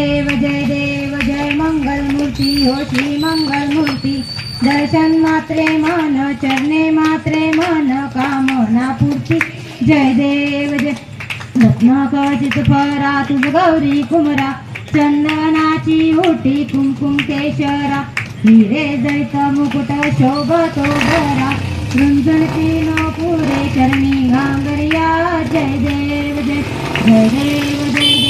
देव जय देव जय मंगल मूर्ती हो श्री मंगल मूर्ती दर्शन मात्रे मन चरणे मात्रे मन कामना पूर्ती जय देव जय. रत्नाकचित फरा तुझ गौरी कुमरा. चंदनाची ओटी कुमकुम केशरा. हिरे जैत मुकुट शोभतो बरा रुंजणती न पुरे चरणी घांगरिया. जय देव जय. जय देव जय देव.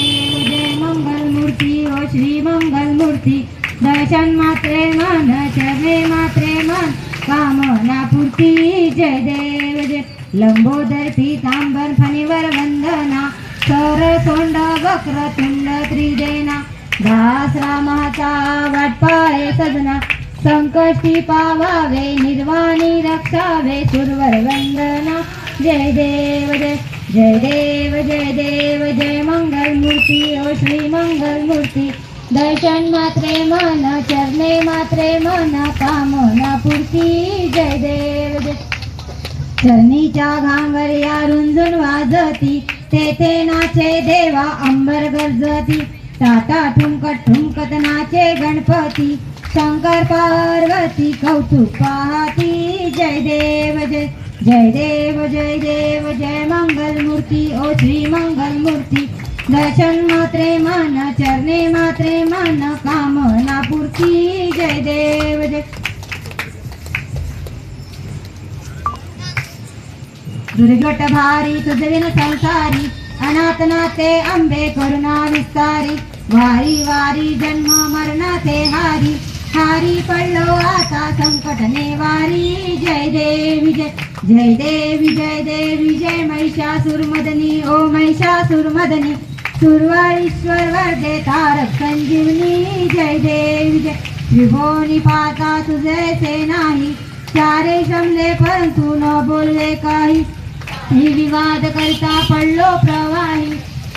मूर्ती ओ श्री मंगल मूर्ती दर्शन मात्रे मन चरणे मात्रे मन. कामना पूर्ती जय देव जय. लंबोदर पीतांबर फणीवर वंदना. सर सोंड वक्र तुंड त्रिदेना. दास रामाचा वाटपाळे सजना. संकष्टी पावावे निर्वाणी रक्षावे सुरवर वंदना. जय देव जय. जय देव जय देव जय मंगल मूर्ती ओ श्री मंगल मूर्ती दर्शन मात्रे मन चरणे मात्रे मन कामना पूर्ती जय देव जय. चरणीच्या घांगर्या रुंजून वाजती. तेथे नाचे देवा अंबर गरजती. टाटा ठुमकत ठुमकत नाचे गणपती. शंकर पार्वती कौतुक पाहती. जय देव जय. जय देव जय देव जय मंगल मूर्ती ओ श्री मंगल मूर्ती दर्शन मात्रे मन चरणे मात्रे मन कामना पूर्ती जय देव जय. दुर्घट भारी तुझविन संसारी अनाथ नाते अंबे करुणा विस्तारी. वारी वारी जन्म मरणाचे हारी. हारी पडलो आता संकटने वारी. जय देवी जय. जय देवी जय देवी जय महिषासुर मदनी ओ महिषासुर मदनी सुरवाईश्वर वर्धे तारक संजीवनी जय देवी जय। त्रिभुवनी पाता तुझे नाही चारे जमले परंतु न बोलले काही। ही विवाद करता पडलो प्रवाही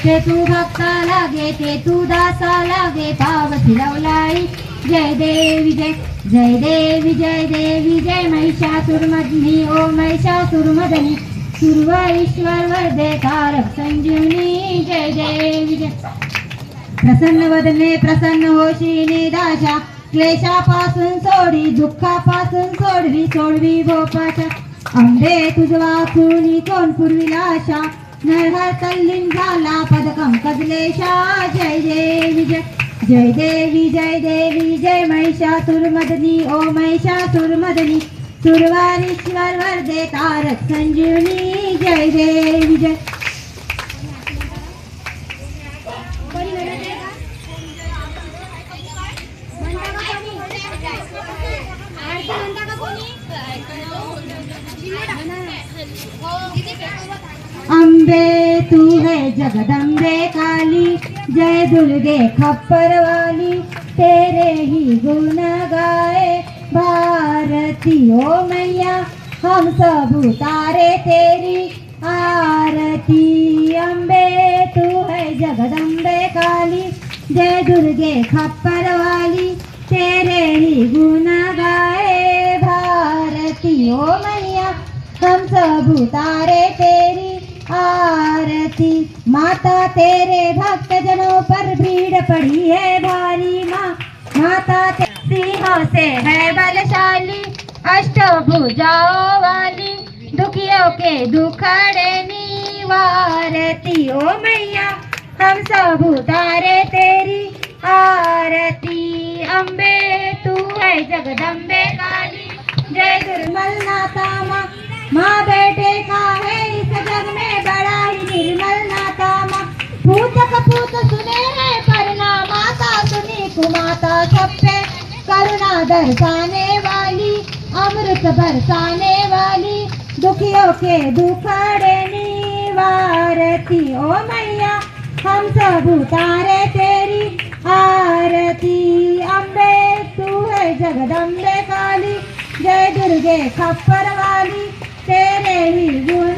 ते तू भक्ता लागे ते तू दासा लागे पाव फिरवलाई जय देवी जय। जय देवी जय देवी जय महिषासुरमदनी ओ महिषासुर मदनी ईश्वर वर्धे तारक संजीवनी जय देवी जय। प्रसन्न वदने प्रसन्न होशिनी दाशा क्लेशापासून सोडी दुःखापासून सोडवी सोडवी भोपाशा अंबे तुझ वाचून कोण पुरविला आशा नरहर तल्लीन झाला पदकम कदलेशा जय देवी जय। जय देवी जय देवी, जय महिषासुर मदनी, ओ महिषासुर मदनी। सुरवारीश्वर वर्धे तारक संजीवनी, जय देवी, जय। अम्बे तू है जगदम्बे काली जय दुर्गे खप्पर वाली तेरे ही गुण गाए भारती ओ मैया, हम सब उतारे तेरी आरती। अम्बे तू है जगदम्बे काली, जय दुर्गे खप्पर वाली तेरे ही गुण गाए भारती ओ मैया, हम सब उतारे तेरी आरती। माता तेरे भक्त जनों पर भीड़ पड़ी है भारी माँ। माता सिंहों से है बलशाली, अष्टभुजाओं वाली, दुखियों के दुखड़े निवारती ओ मैया। हम सब उतारे तेरी आरती। अम्बे तू है जगदम्बे काली। जय दुर्मल नाता माँ। माँ बेटे का है इस जग में बड़ा ही निर्मल माँ भूत कपूत सुने हैं परना माता सुनी कुमाता सब पे करुणा दर्शाने वाली अमृत बरसाने वाली दुखियों के दुखड़े निवारती ओ मैया हम सब उतारे तेरी आरती अम्बे तू है जगदम्बे काली जय दुर्गे खप्पर वाली तेरे ही गुण